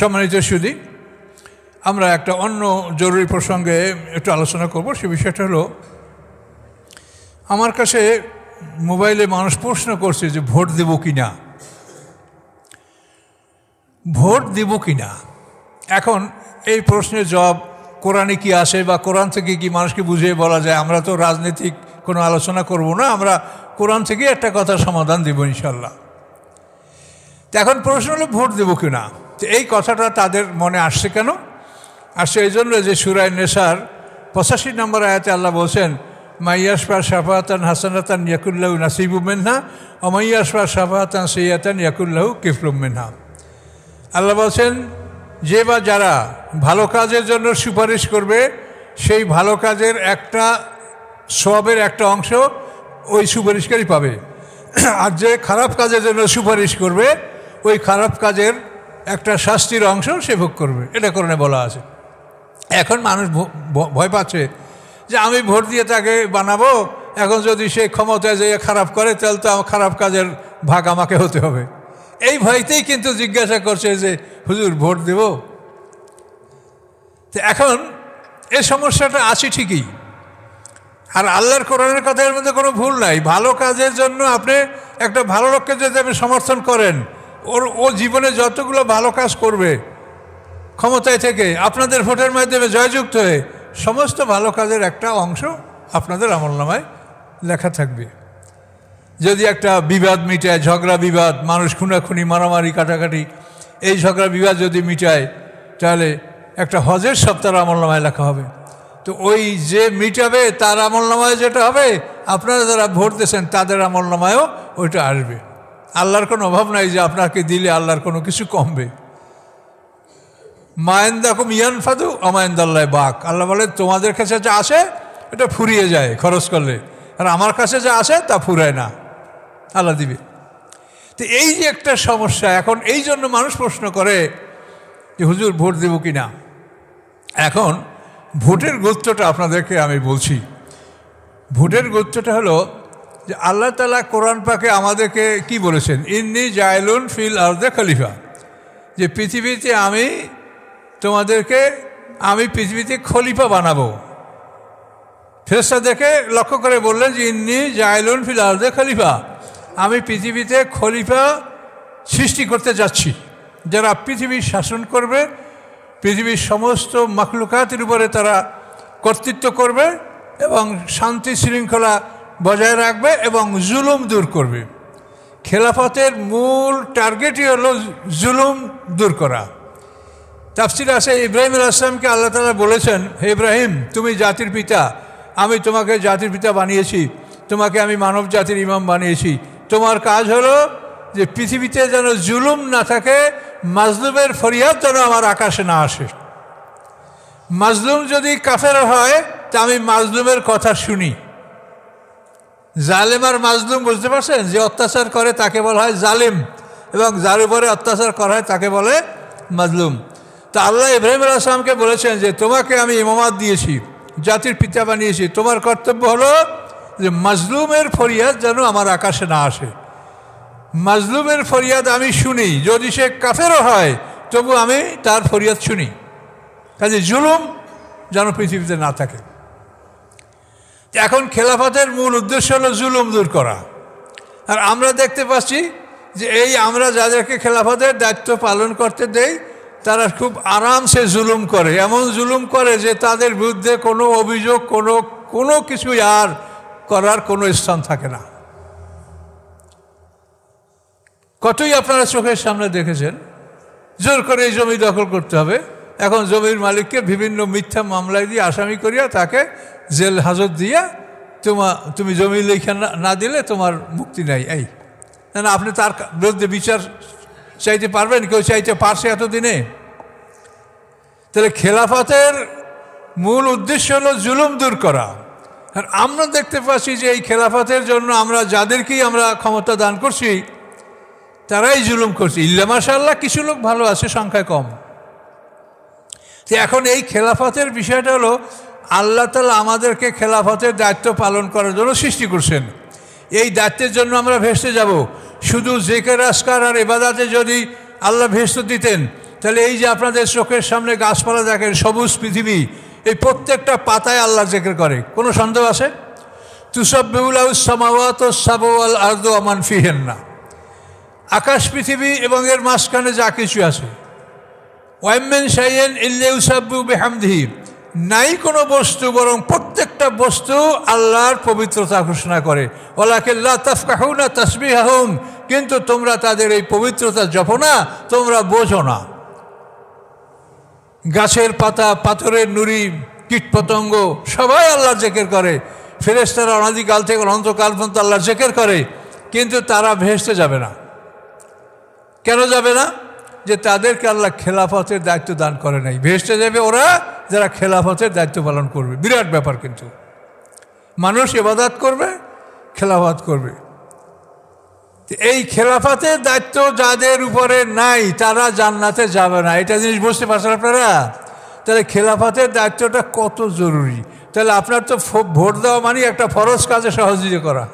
সম্মানিত সুদী আমরা একটা অন্য জরুরি প্রসঙ্গে একটু আলোচনা করব। সে বিষয়টা হলো, আমার কাছে মোবাইলে মানুষ প্রশ্ন করছে যে ভোট দেব কি না ভোট দেব কি না এখন এই প্রশ্নের জবাব কোরআনে কি আসে বা কোরআন থেকে কি মানুষকে বুঝিয়ে বলা যায়? আমরা তো রাজনৈতিক কোনো আলোচনা করব না, আমরা কোরআন থেকে একটা কথা সমাধান দেব ইনশাল্লাহ তো এখন প্রশ্ন হলো, ভোট দেবো কি না তো এই কথাটা তাদের মনে আসছে কেন? আসছে এই জন্য যে সুরায় নেশার পঁচাশি নম্বর আয়াতে আল্লাহ বলছেন মাইয়াসপা সাফাতান হাসানাতান ইয়াকুল্লাহ নাসিবু মেনহা অমাইয়াসপা সাফাতান সৈয়াতান ইয়াকুল্লাহ কিফলুম মেনহা। আল্লাহ বলছেন, যে বা যারা ভালো কাজের জন্য সুপারিশ করবে, সেই ভালো কাজের একটা সবের একটা অংশ ওই সুপারিশকারী পাবে। আর যে খারাপ কাজের জন্য সুপারিশ করবে ওই খারাপ কাজের একটা শাস্তির অংশ সে ভোগ করবে। এটা করণে বলা আছে। এখন মানুষ ভয় পাচ্ছে যে আমি ভোট দিয়ে তাকে বানাবো, এখন যদি সে ক্ষমতায় যেয়ে খারাপ করে, তাহলে তো আমার খারাপ কাজের ভাগ আমাকে হতে হবে। এই ভয়তেই কিন্তু জিজ্ঞাসা করছে যে, হুজুর, ভোট দেব? তো এখন এ সমস্যাটা আছে ঠিকই। আর আল্লাহর কোরআনের কথার মধ্যে কোনো ভুল নাই। ভালো কাজের জন্য আপনি একটা ভালো লোককে যদি আপনি সমর্থন করেন ওর, ও জীবনে যতগুলো ভালো কাজ করবে, ক্ষমতায় থেকে আপনাদের ভোটের মাধ্যমে জয়যুক্ত হয়ে সমস্ত ভালো কাজের একটা অংশ আপনাদের আমলনামায় লেখা থাকবে। যদি একটা বিবাদ মিটায়, ঝগড়া বিবাদ, মানুষ খুনাখুনি, মারামারি, কাটাকাটি, এই ঝগড়া বিবাদ যদি মিটায়, তাহলে একটা হজের সপ্তাহ আমলনামায় লেখা হবে। তো ওই যে মিটাবে, তার আমলনামায় যেটা হবে, আপনারা যারা ভোট দিয়েছেন, তাদের আমলনামায়ও ওইটা আসবে। আল্লাহর কোনো অভাব নাই যে আপনাকে দিলে আল্লাহর কোনো কিছু কমবে। মায়েন্দাকুম ইয়ান ফাদু অমায়েন্দাল্লাহ বাক। আল্লাহ বলে, তোমাদের কাছে যা আসে, এটা ফুরিয়ে যায় খরচ করলে। আর আমার কাছে যা আসে, তা ফুরায় না। আল্লাহ দিবে। তো এই যে একটা সমস্যা, এখন এই জন্য মানুষ প্রশ্ন করে যে, হুজুর, ভোট দেব কি না? এখন ভোটের গুরুত্বটা আপনাদেরকে আমি বলছি। ভোটের গুরুত্বটা হলো যে আল্লাহ তালা কোরআন পাকে আমাদেরকে কি বলেছেন? ইন্নি জায়লুন ফিল আর আর্দে খলিফা। যে পৃথিবীতে আমি তোমাদেরকে, আমি পৃথিবীতে খলিফা বানাবো। ফেরস্তা দেখে লক্ষ্য করে বললেন যে, ইন্নি জায়লুন ফিল আর আর্দে খলিফা। আমি পৃথিবীতে খলিফা সৃষ্টি করতে যাচ্ছি। যারা পৃথিবীর শাসন করবে, পৃথিবীর সমস্ত মাকলুকাতের উপরে তারা কর্তৃত্ব করবে এবং শান্তি শৃঙ্খলা বজায় রাখবে এবং জুলুম দূর করবে। খেলাফতের মূল টার্গেটই হলো জুলুম দূর করা। তাফসির আছে, ইব্রাহিম আসলামকে আল্লাহ তালা বলেছেন ইব্রাহিম, তুমি জাতির পিতা, আমি তোমাকে জাতির পিতা বানিয়েছি, তোমাকে আমি মানব জাতির ইমাম বানিয়েছি। তোমার কাজ হলো যে পৃথিবীতে যেন জুলুম না থাকে, মাজলুমের ফরিয়াদ যেন আমার আকাশে না আসে। মাজলুম যদি কাফের হয়, তা আমি মাজলুমের কথা শুনি। জালেম আর মাজলুম বুঝতে পারছেন? যে অত্যাচার করে তাকে বলা হয় জালিম এবং যার উপরে অত্যাচার করা হয় তাকে বলে মাজলুম। তা আল্লাহ ইব্রাহিম আসলামকে বলেছেন যে, তোমাকে আমি ইমামাত দিয়েছি, জাতির পিতা বানিয়েছি। তোমার কর্তব্য হলো যে মাজলুমের ফরিয়াদ যেন আমার আকাশে না আসে। মাজলুমের ফরিয়াদ আমি শুনি। যদি সে কাফেরও হয়, তবু আমি তার ফরিয়াদ শুনি। কাজে জুলুম যেন পৃথিবীতে না থাকে। এখন খেলাফতের মূল উদ্দেশ্য হলো জুলুম দূর করা। আর আমরা দেখতে পাচ্ছি যে এই আমরা যাদেরকে খেলাফতের দায়িত্ব পালন করতে দেই, তারা খুব আরামসে জুলুম করে। এমন জুলুম করে যে তাদের বিরুদ্ধে কোনো অভিযোগ, কোনো কোনো কিছুই আর করার কোনো স্থান থাকে না। কতই আপনারা চোখের সামনে দেখেছেন? জোর করে এই জমি দখল করতে হবে। এখন জমির মালিককে বিভিন্ন মিথ্যা মামলায় দিয়ে আসামি করিয়া তাকে জেল হাজত দিয়া তোমা, তুমি জমি লেখা না দিলে তোমার মুক্তি নাই। এই, না আপনি তার বিরুদ্ধে বিচার চাইতে পারবেন? কেউ চাইতে পারছে এতদিনে? তাহলে খেলাফতের মূল উদ্দেশ্য হলো জুলুম দূর করা। আর আমরা দেখতে পাচ্ছি যে এই খেলাফতের জন্য আমরা যাদেরকেই আমরা ক্ষমতা দান করছি, তারাই জুলুম করছি। ইল্লা মাশাল্লাহ কিছু লোক ভালো আছে, সংখ্যায় কম। তো এখন এই খেলাফতের বিষয়টা হলো, আল্লাহ তালা আমাদেরকে খেলাফতের দায়িত্ব পালন করার জন্য সৃষ্টি করছেন। এই দায়িত্বের জন্য আমরা ভেসতে যাব। শুধু জেকের আসকার আর এবাদাতে যদি আল্লাহ ভেস্ত দিতেন, তাহলে এই যে আপনাদের চোখের সামনে গাছপালা দেখেন, সবুজ পৃথিবী, এই প্রত্যেকটা পাতায় আল্লাহ জেকের করে। কোনো সন্দেহ আছে? তুসব্বেউলাউসামাওয়াত সাবোয়াল আর্দ আমান ফিহেন না আকাশ পৃথিবী এবং এর মাঝখানে যা কিছু আছে। ওয়াইমেন সাইয়েন ইল্লেউসাব্বু বেহামদিহি। নাই কোনো বস্তু, বরং প্রত্যেকটা বস্তু আল্লাহর পবিত্রতা ঘোষণা করে। ওলাকেল্লা তাফকাহুনা তসবিহাহুম কিন্তু তোমরা তাদের এই পবিত্রতা জপো না, তোমরা বোঝো না। গাছের পাতা, পাথরের নুড়ি, কীটপতঙ্গ, সবাই আল্লাহর জেকের করে। ফেরেস্তারা অনাদিকাল থেকে অনন্তকাল পর্যন্ত আল্লাহর জেকের করে। কিন্তু তারা ভেসতে যাবে না। কেন যাবে না? যে তাদেরকে আল্লাহ খেলাফতের দায়িত্ব দান করে নাই। ভেসতে যাবে ওরা যারা খেলাফতের দায়িত্ব পালন করবে। বিরাট ব্যাপার কিন্তু। মানুষ এবাদাত করবে, খেলাফত করবে। এই খেলাফতের দায়িত্ব যাদের উপরে নাই, তারা জান্নাতে যাবে না। এটা জিনিস বুঝতে পারছেন আপনারা? তাহলে খেলাফতের দায়িত্বটা কত জরুরি? তাহলে আপনার তো ভোট দেওয়া মানে একটা ফরজ কাজে সহযোগিতা করা।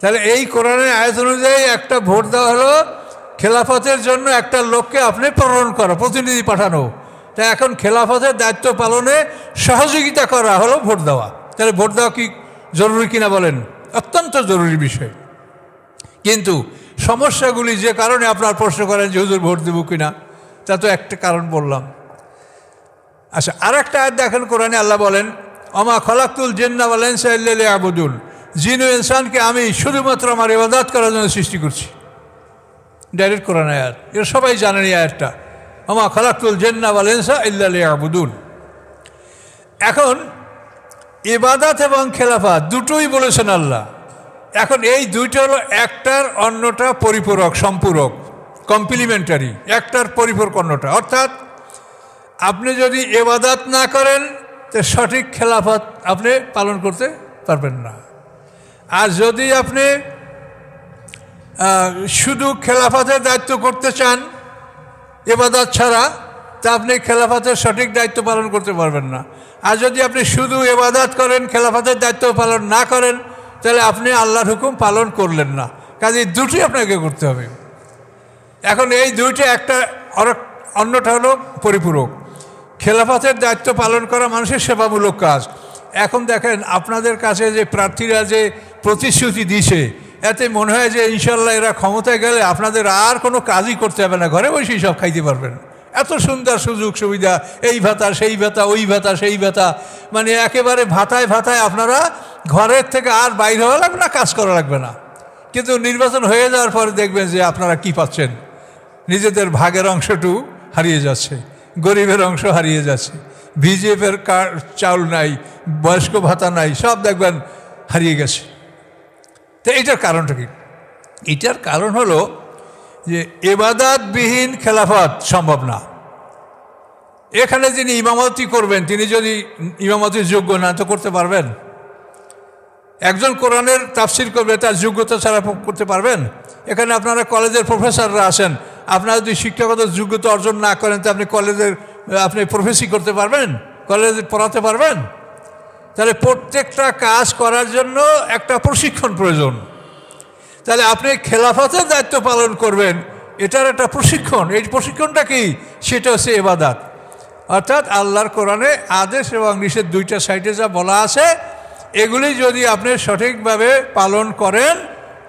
তাহলে এই কোরআনের আয়ত অনুযায়ী একটা ভোট দেওয়া হলো খেলাফতের জন্য একটা লোককে আপনি প্রেরণ করা, প্রতিনিধি পাঠানো। তা এখন খেলাফতের দায়িত্ব পালনে সহযোগিতা করা হলো ভোট দেওয়া। তাহলে ভোট দেওয়া কি জরুরি কিনা বলেন? অত্যন্ত জরুরি বিষয়। কিন্তু সমস্যাগুলি যে কারণে আপনার প্রশ্ন করেন যে হুজুর ভোট দেবো কিনা, তা তো একটা কারণ বললাম। আচ্ছা আর একটা আয়াত দেখেন কোরআনে আল্লাহ বলেন অমা খলাকুল জেন্না বলেন সাইল্লে আবুদুল জিন ইনসানকে আমি শুধুমাত্র আমার ইবাদত করার জন্য সৃষ্টি করছি। ডাইরেক্ট কোরআন আয়াত। এটা সবাই জানেন এই আয়াতটা। অমা খলাকুল জেন্না বলেনসা ইল্লা আবুদুল এখন, ইবাদাত এবং খেলাফাত দুটোই বলেছেন আল্লাহ। এখন এই দুইটা হলো একটার অন্যটা পরিপূরক, সম্পূরক কমপ্লিমেন্টারি একটার পরিপূরক অন্যটা। অর্থাৎ, আপনি যদি এবাদাত না করেন, তো সঠিক খেলাফত আপনি পালন করতে পারবেন না। আর যদি আপনি শুধু খেলাফতের দায়িত্ব করতে চান, এবাদাত ছাড়া, তা আপনি খেলাফতের সঠিক দায়িত্ব পালন করতে পারবেন না। আর যদি আপনি শুধু এবাদাত করেন, খেলাফাতের দায়িত্ব পালন না করেন, তাহলে আপনি আল্লাহর হুকুম পালন করলেন না। কাজে দুটি আপনাকে করতে হবে। এখন এই দুইটা একটা অন্যটা হলো পরিপূরক। খেলাফাতের দায়িত্ব পালন করা মানুষের সেবামূলক কাজ। এখন দেখেন, আপনাদের কাছে যে প্রার্থীরা যে প্রতিশ্রুতি দিছে এতে মনে হয় যে ইনশাল্লাহ এরা ক্ষমতায় গেলে আপনাদের আর কোনো কাজই করতে হবে না, ঘরে বসেই সব খাইতে পারবেন। এত সুন্দর সুযোগ সুবিধা, এই ভাতা, সেই ভাতা, ওই ভাতা, সেই ভাতা। মানে একেবারে ভাতায় ভাতায় আপনারা ঘরের থেকে আর বাইরে হওয়া লাগবে না, কাজ করা লাগবে না। কিন্তু নির্বাচন হয়ে যাওয়ার পরে দেখবেন যে আপনারা কি পাচ্ছেন? নিজেদের ভাগের অংশটু হারিয়ে যাচ্ছে, গরিবের অংশ হারিয়ে যাচ্ছে। বিজেপির কার চাউল নাই, বয়স্ক ভাতা নাই, সব দেখবেন হারিয়ে গেছে। তো এটার কারণটা কি? এটার কারণ হলো যে এবাদাতবিহীন খেলাফত সম্ভব না। এখানে যিনি ইমামতি করবেন, তিনি যদি ইমামতির যোগ্য না, তো করতে পারবেন? একজন কোরআনের তাফসির করবে, তার যোগ্যতা ছাড়া করতে পারবেন? এখানে আপনারা কলেজের প্রফেসররা আসেন আপনারা যদি শিক্ষাগত যোগ্যতা অর্জন না করেন, তো আপনি কলেজের, আপনি প্রফেসি করতে পারবেন? কলেজে পড়াতে পারবেন? তাহলে প্রত্যেকটা কাজ করার জন্য একটা প্রশিক্ষণ প্রয়োজন। তাহলে আপনি খেলাফতের দায়িত্ব পালন করবেন, এটার একটা প্রশিক্ষণ। এই প্রশিক্ষণটা কি? সেটা হচ্ছে এবাদাত। অর্থাৎ আল্লাহর কোরআনে আদেশ এবং নিষেধ দুইটা সাইডে যা বলা আছে, এগুলি যদি আপনি সঠিকভাবে পালন করেন,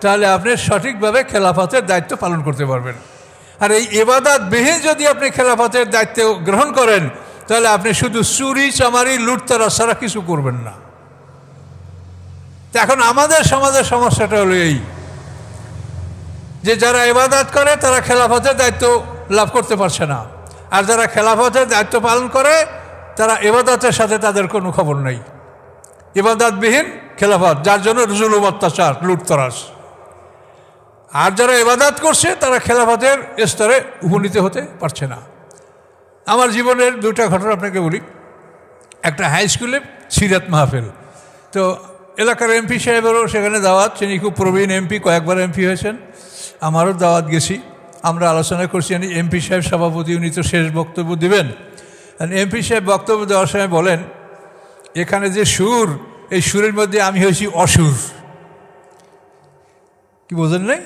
তাহলে আপনি সঠিকভাবে খেলাফতের দায়িত্ব পালন করতে পারবেন। আর এই এবাদাত বিহীন যদি আপনি খেলাফতের দায়িত্ব গ্রহণ করেন তাহলে আপনি শুধু চুরি, চামারি লুটতারা ছাড়া কিছু করবেন না। এখন আমাদের সমাজের সমস্যাটা হলো এই, যে যারা এবাদাত করে, তারা খেলাফতের দায়িত্ব লাভ করতে পারছে না। আর যারা খেলাফতের দায়িত্ব পালন করে, তারা এবাদাতের সাথে তাদের কোনো খবর নেই। এবাদাতবিহীন খেলাফত, যার জন্য জুলুম, অত্যাচার লুটতরাস আর যারা এবাদাত করছে, তারা খেলাফতের স্তরে উপনীত হতে পারছে না। আমার জীবনের দুটা ঘটনা আপনাকে বলি। একটা হাই স্কুলে সিরাত মাহফিল। তো এলাকার এমপি সাহেবেরও সেখানে দাওয়াত তিনি খুব প্রবীণ এমপি কয়েকবার এমপি হয়েছেন। আমারও দাওয়াত গেছি। আমরা আলোচনা করছি এমপি সাহেব, সভাপতি, উনি তো শেষ বক্তব্য দেবেন। এমপি সাহেব বক্তব্য দেওয়ার সময় বলেন, এখানে যে সুর, এই সুরের মধ্যে আমি হয়েছি অসুর। কি বোঝেন নাই?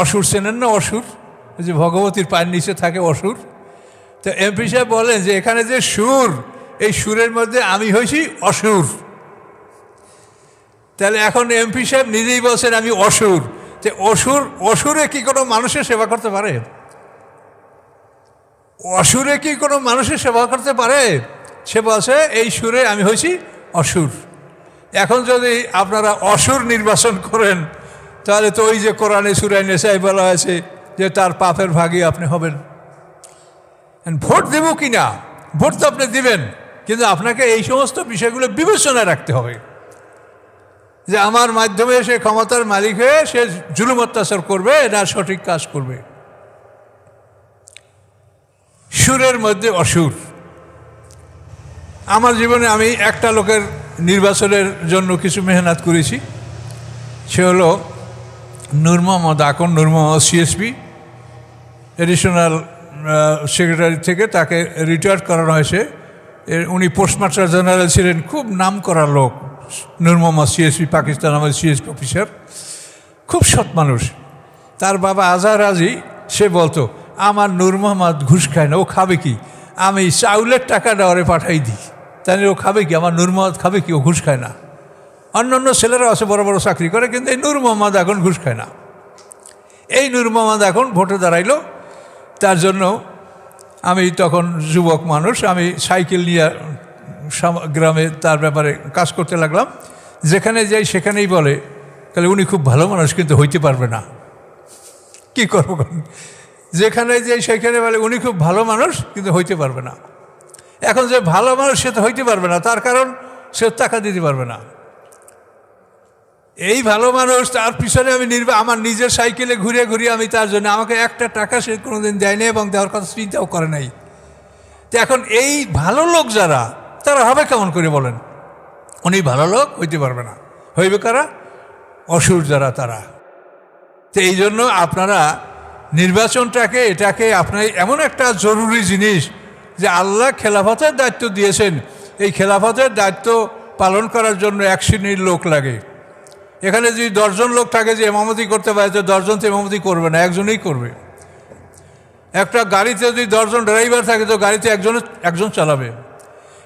অসুর চেনেন না অসুর? যে ভগবতীর পায়ের নিচে থাকে অসুর। তো এমপি সাহেব বলেন যে এখানে যে সুর, এই সুরের মধ্যে আমি হয়েছি অসুর। তাহলে এখন এমপি সাহেব নিজেই বলছেন আমি অসুর। যে অসুর, অসুরে কি কোনো মানুষের সেবা করতে পারে? অসুরে কি কোনো মানুষের সেবা করতে পারে? সে বলছে, এই সুরে আমি হয়েছি অসুর। এখন যদি আপনারা অসুর নির্বাচন করেন, তাহলে তো ওই যে কোরআনে সুরাই নেশাই বলা হয়েছে যে তার পাপের ভাগী আপনি হবেন। ভোট দেব কি না ভোট তো আপনি দিবেন। কিন্তু আপনাকে এই সমস্ত বিষয়গুলো বিবেচনায় রাখতে হবে। যে আমার মাধ্যমে সে ক্ষমতার মালিক হয়ে সে জুলুম অত্যাচার করবে না সঠিক কাজ করবে। সুরের মধ্যে অসুর। আমার জীবনে আমি একটা লোকের নির্বাচনের জন্য কিছু মেহনত করেছি। সে হলো Noor Akon Noor CSP additional secretary থেকে তাকে রিটায়ার করানো হয়েছে। উনি পোস্টমাস্টার জেনারেল ছিলেন, খুব নাম করা লোক। নূর মোহাম্মদ সিএসপি পাকিস্তান আমাদের সিএসপি অফিসার খুব সৎ মানুষ। তার বাবা আজহার আজি সে বলতো, আমার নূর মোহাম্মদ ঘুষ খায় না, ও খাবে কি? আমি চাউলের টাকা ওরে পাঠাই দিই। তাহলে ও খাবে কি? আমার নূর মোহাম্মদ খাবে কি? ও ঘুষ খায় না। অন্য অন্য ছেলেরা আছে, বড় বড় চাকরি করে, কিন্তু এই নূর মোহাম্মদ এখন ঘুষ খায় না। এই নূর মোহাম্মদ এখন ভোটে দাঁড়াইলো। তার জন্য আমি তখন যুবক মানুষ, আমি সাইকেল নিয়ে গ্রামে তার ব্যাপারে কাজ করতে লাগলাম। যেখানে যাই সেখানেই বলে, তাহলে উনি খুব ভালো মানুষ, কিন্তু হইতে পারবে না। কি করব? যেখানে যাই সেখানে বলে, উনি খুব ভালো মানুষ, কিন্তু হইতে পারবে না। এখন যে ভালো মানুষ, সে তো হইতে পারবে না। তার কারণ, সে টাকা দিতে পারবে না। এই ভালো মানুষ, তার পিছনে আমি নির্বা আমার নিজের সাইকেলে ঘুরে ঘুরে আমি তার জন্য আমাকে একটা টাকা সে কোনোদিন দেয়নি এবং দেওয়ার কথা চিন্তাও করে নাই। তো এখন এই ভালো লোক যারা, তারা হবে কেমন করে বলেন? উনি ভালো লোক হইতে পারবে না। হইবে কারা? অসুর যারা তারা। তো এই জন্য আপনারা নির্বাচনটাকে, এটাকে আপনার এমন একটা জরুরি জিনিস যে আল্লাহ খেলাফতের দায়িত্ব দিয়েছেন। এই খেলাফতের দায়িত্ব পালন করার জন্য এক শ্রেণির লোক লাগে। এখানে যদি দশজন লোক থাকে যে এমামতি করতে পারে, তো দশজন তো এমামতি করবে না, একজনই করবে। একটা গাড়িতে যদি দশজন ড্রাইভার থাকে, তো গাড়িতে একজন একজন চালাবে।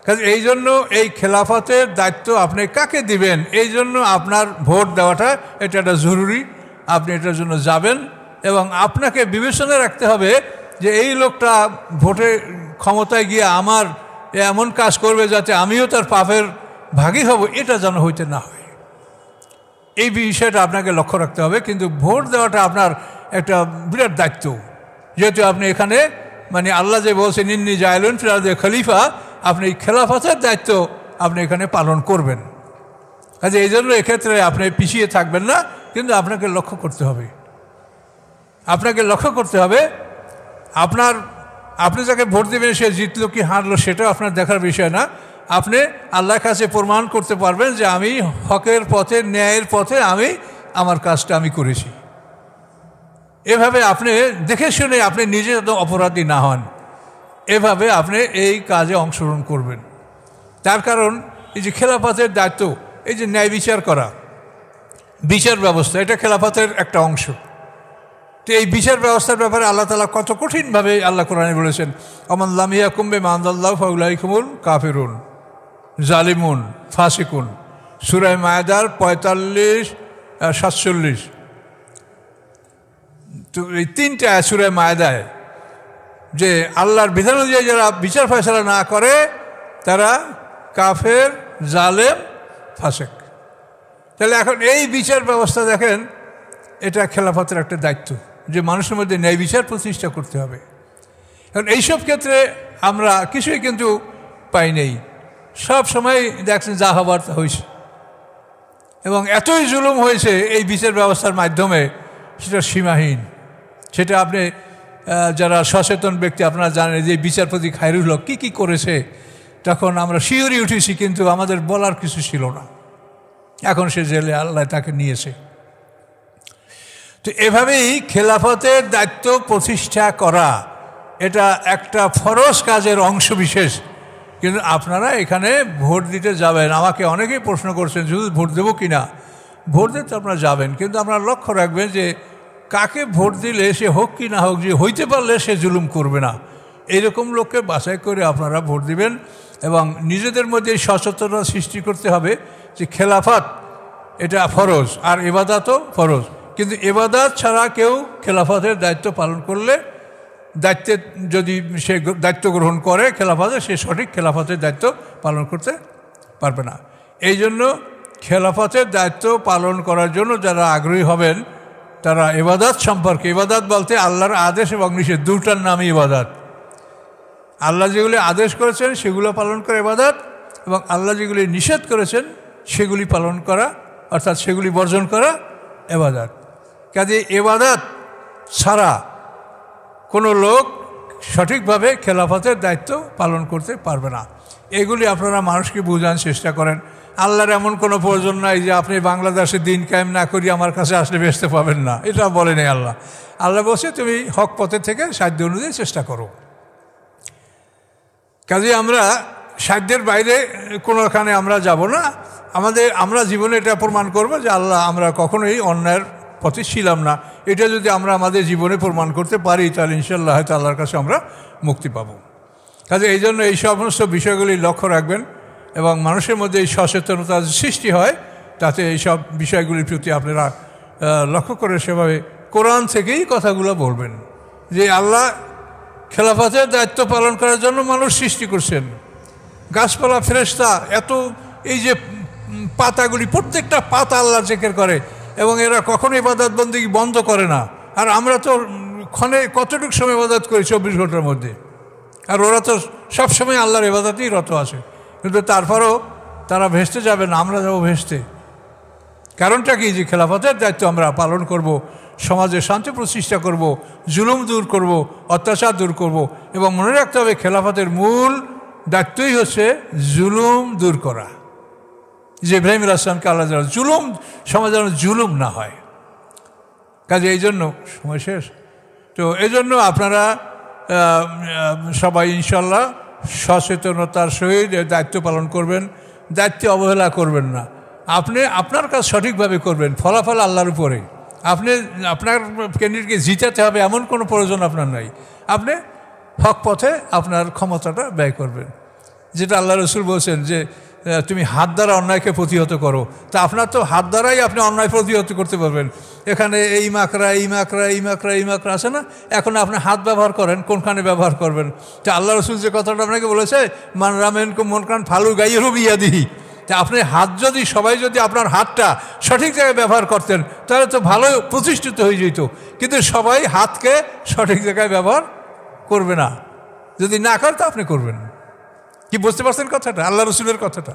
কাজে এই জন্য এই খেলাফতের দায়িত্ব আপনি কাকে দিবেন? এই জন্য আপনার ভোট দেওয়াটা এটা একটা জরুরি। আপনি এটার জন্য যাবেন এবং আপনাকে বিবেচনায় রাখতে হবে যে এই লোকটা ভোটে ক্ষমতায় গিয়ে আমার এমন কাজ করবে যাতে আমিও তার পাপের ভাগী হব, এটা যেন হইতে না হয়। এই বিষয়টা আপনাকে লক্ষ্য রাখতে হবে, কিন্তু ভোট দেওয়াটা আপনার একটা বিরাট দায়িত্ব। যেহেতু আপনি এখানে মানে আল্লাহ যে বলছেন ইন্নি জায়লুন ফিরাজে খলিফা আপনি এই খেলাফতের দায়িত্ব আপনি এখানে পালন করবেন। কাজে এই জন্য এক্ষেত্রে আপনি পিছিয়ে থাকবেন না, কিন্তু আপনাকে লক্ষ্য করতে হবে। আপনাকে লক্ষ্য করতে হবে, আপনার, আপনি যাকে ভোট দেবেন সে জিতলো কি হারলো, সেটাও আপনার দেখার বিষয় না। আপনি আল্লাহর কাছে প্রমাণ করতে পারবেন যে আমি হকের পথে, ন্যায়ের পথে আমি, আমার কাজটা আমি করেছি। এভাবে আপনি দেখে শুনে আপনি নিজে যেন অপরাধী না হন। এভাবে আপনি এই কাজে অংশগ্রহণ করবেন। তার কারণ, এই যে খেলাফতের দায়িত্ব, এই যে ন্যায় বিচার করা, বিচার ব্যবস্থা, এটা খেলাফতের একটা অংশ। তো এই বিচার ব্যবস্থার ব্যাপারে আল্লাহ তালা কত কঠিনভাবে আল্লাহ কোরআনে বলেছেন অমান লামিয়া কুম্বে মান্দাল্লাহ ফাউলাইকুমুল কাফিরুন। জালিমুন, ফাসিকুন। সুরায় মায়দার পঁয়তাল্লিশ সাতচল্লিশ। তো এই তিনটা সুরায় মায়দায়, যে আল্লাহর বিধান অনুযায়ী যারা বিচার ফয়সলা না করে, তারা কাফের, জালেম, ফাসেক। তাহলে এখন এই বিচার ব্যবস্থা দেখেন, এটা খেলাফতের একটা দায়িত্ব, যে মানুষের মধ্যে ন্যায় বিচার প্রতিষ্ঠা করতে হবে। এখন এইসব ক্ষেত্রে আমরা কিছুই কিন্তু পাই নেই। সব সময় দেখছেন যা হবার হয়েছে এবং এতই জুলুম হয়েছে এই বিচার ব্যবস্থার মাধ্যমে, সেটা সীমাহীন। সেটা আপনি যারা সচেতন ব্যক্তি, আপনারা জানেন যে বিচারপতি খায়রুল হক কী কী করেছে, তখন আমরা শিওরি উঠেছি, কিন্তু আমাদের বলার কিছু ছিল না। এখন সে জেলে আল্লাহ তাকে নিয়েছে। তো এভাবেই খেলাফতের দায়িত্ব প্রতিষ্ঠা করা, এটা একটা ফরজ কাজের অংশ বিশেষ। কিন্তু আপনারা এখানে ভোট দিতে যাবেন। আমাকে অনেকেই প্রশ্ন করছেন, শুধু ভোট দেবো কি না? ভোট দিতে আপনারা যাবেন, কিন্তু আপনারা লক্ষ্য রাখবেন যে কাকে ভোট দিলে সে হোক কি না হোক, যে হইতে পারলে সে জুলুম করবে না। এইরকম লোককে বাছাই করে আপনারা ভোট দিবেন এবং নিজেদের মধ্যে সচেতনতা সৃষ্টি করতে হবে যে খেলাফত, এটা ফরজ, আর এবাদাতও ফরজ। কিন্তু এবাদাত ছাড়া কেউ খেলাফতের দায়িত্ব পালন করলে দায়িত্বে যদি সে দায়িত্ব গ্রহণ করে খেলাফতে, সে সঠিক খেলাফতের দায়িত্ব পালন করতে পারবে না। এই জন্য খেলাফতের দায়িত্ব পালন করার জন্য যারা আগ্রহী হবেন, তারা এবাদাত সম্পর্কে এবাদাত বলতে আল্লাহর আদেশ এবং নিষেধ, দুটার নামই ইবাদাত। আল্লাহ যেগুলি আদেশ করেছেন, সেগুলো পালন করে এবাদাত এবং আল্লাহ যেগুলি নিষেধ করেছেন, সেগুলি পালন করা, অর্থাৎ সেগুলি বর্জন করা এবাদাত কাজে এবাদাত ছাড়া কোনো লোক সঠিকভাবে খেলাফতের দায়িত্ব পালন করতে পারবে না। এগুলি আপনারা মানুষকে বোঝান চেষ্টা করেন। আল্লাহর এমন কোনো প্রয়োজন নাই যে আপনি বাংলাদেশে দিন কায়েম না করি আমার কাছে আসলে বেসতে পাবেন না। এটা বলেনি আল্লাহ। আল্লাহ বলছে, তুমি হক পথে থেকে সাধ্য অনুযায়ী চেষ্টা করো। কাজে আমরা সাধ্যের বাইরে কোনোখানে আমরা যাব না। আমাদের, আমরা জীবনে এটা প্রমাণ করব যে আল্লাহ আমরা কখনোই অন্যায়ের পথে ছিলাম না। এটা যদি আমরা আমাদের জীবনে প্রমাণ করতে পারি, তাহলে ইনশাল্লাহ হয়তো আল্লাহর কাছে আমরা মুক্তি পাব। কাজে এই জন্য এই সমস্ত বিষয়গুলি লক্ষ্য রাখবেন এবং মানুষের মধ্যে এই সচেতনতা সৃষ্টি হয়, তাতে এই সব বিষয়গুলির প্রতি আপনারা লক্ষ্য করে সেভাবে কোরআন থেকেই কথাগুলো বলবেন। যে আল্লাহ খেলাফতের দায়িত্ব পালন করার জন্য মানুষ সৃষ্টি করছেন। গাছপালা ফেরেস্তা এত এই যে পাতাগুলি, প্রত্যেকটা পাতা আল্লাহ জেকের করে। এবং এরা কখনো ইবাদত বন্দি বন্ধ করে না। আর আমরা তো ক্ষণে কতটুকু সময় ইবাদত করি চব্বিশ ঘণ্টার মধ্যে? আর ওরা তো সবসময় আল্লাহর ইবাদতেই রত আছে। কিন্তু তারপরেও তারা ভেস্তে যাবে না, আমরা যাব ভেস্তে। কারণটা কি? যে খেলাফতের দায়িত্ব আমরা পালন করব, সমাজে শান্তি প্রতিষ্ঠা করব, জুলুম দূর করব, অত্যাচার দূর করব এবং মনে রাখতে হবে খেলাফতের মূল দায়িত্বই হচ্ছে জুলুম দূর করা। যে ইব্রাহিম আসলামকে আল্লাহ যেন জুলুম, সমাজ যেন জুলুম না হয়। কাজে এই জন্য, সময় শেষ। তো এই জন্য আপনারা সবাই ইনশাল্লাহ সচেতনতার সহিত দায়িত্ব পালন করবেন, দায়িত্বে অবহেলা করবেন না। আপনি, আপনার কাজ সঠিকভাবে করবেন, ফলাফল আল্লাহর উপরে আপনি, আপনার ক্যান্ডিডেটকে জিতাতে হবে এমন কোনো প্রয়োজন আপনার নাই। আপনি হক পথে আপনার ক্ষমতাটা ব্যয় করবেন। যেটা আল্লাহ রসুল বলছেন যে তুমি হাত দ্বারা অন্যায়কে প্রতিহত করো। তা আপনার তো হাত দ্বারাই আপনি অন্যায় প্রতিহত করতে পারবেন। এখানে এই মাকড়া এই মাকড়া এই মাকড়া এই মাকড়া আছে না? এখন আপনি হাত ব্যবহার করেন, কোনখানে ব্যবহার করবেন? তা আল্লাহ রসুল যে কথাটা আপনাকে বলেছে, মান রামেন মন কান ফালু গাইয়ের বিয়া দিহি তা আপনি হাত যদি, সবাই যদি আপনার হাতটা সঠিক জায়গায় ব্যবহার করতেন, তাহলে তো ভালো প্রতিষ্ঠিত হয়ে যেত। কিন্তু সবাই হাতকে সঠিক জায়গায় ব্যবহার করবে না। যদি না করে তো আপনি করবেন কি বুঝতে পারছেন কথাটা? আল্লাহ রসুলের কথাটা।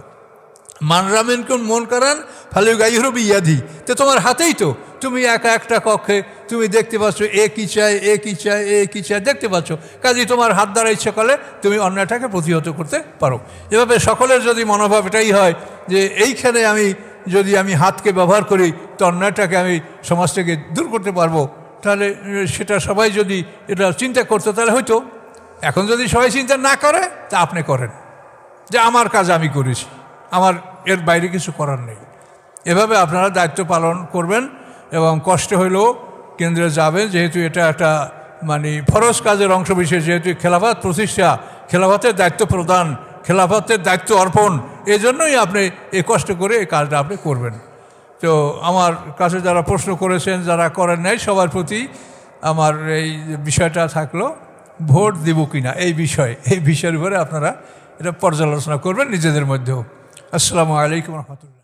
মানরামেন কোন মন করান ফালু গাইহরু ইয়াদি তো তোমার হাতেই তো, তুমি একা একটা কক্ষে, তুমি দেখতে পাচ্ছ এ কী চায়, এ কী চায়, এ কী চায়, দেখতে পাচ্ছ। কাজেই তোমার হাত দ্বারা ইচ্ছে করলে তুমি অন্যটাকে প্রতিহত করতে পারো। এভাবে সকলের যদি মনোভাব এটাই হয় যে এইখানে আমি যদি আমি হাতকে ব্যবহার করি, তো অন্যটাকে আমি সমাজ থেকে দূর করতে পারব। তাহলে সেটা সবাই যদি এটা চিন্তা করতো, তাহলে হয়তো। এখন যদি সবাই চিন্তা না করে, তা আপনি করেন। যে আমার কাজ আমি করেছি। আমার এর বাইরে কিছু করার নেই। এভাবে আপনারা দায়িত্ব পালন করবেন এবং কষ্ট হইলেও কেন্দ্রে যাবেন। যেহেতু এটা একটা মানে ফরজ কাজের অংশ বিশেষ, যেহেতু খেলাফাত প্রতিষ্ঠা, খেলাফাতের দায়িত্ব প্রদান, খেলাফতের দায়িত্ব অর্পণ, এজন্যই আপনি এই কষ্ট করে এই কাজটা আপনি করবেন। তো আমার কাছে যারা প্রশ্ন করেছেন, যারা করেন নাই, সবার প্রতি আমার এই বিষয়টা থাকল, ভোট দেব কিনা, এই বিষয়, এই বিষয়ের উপরে আপনারা এটা পর্যালোচনা করবেন নিজেদের মধ্যেও। আসসালামু আলাইকুম রহমতুল্লাহ।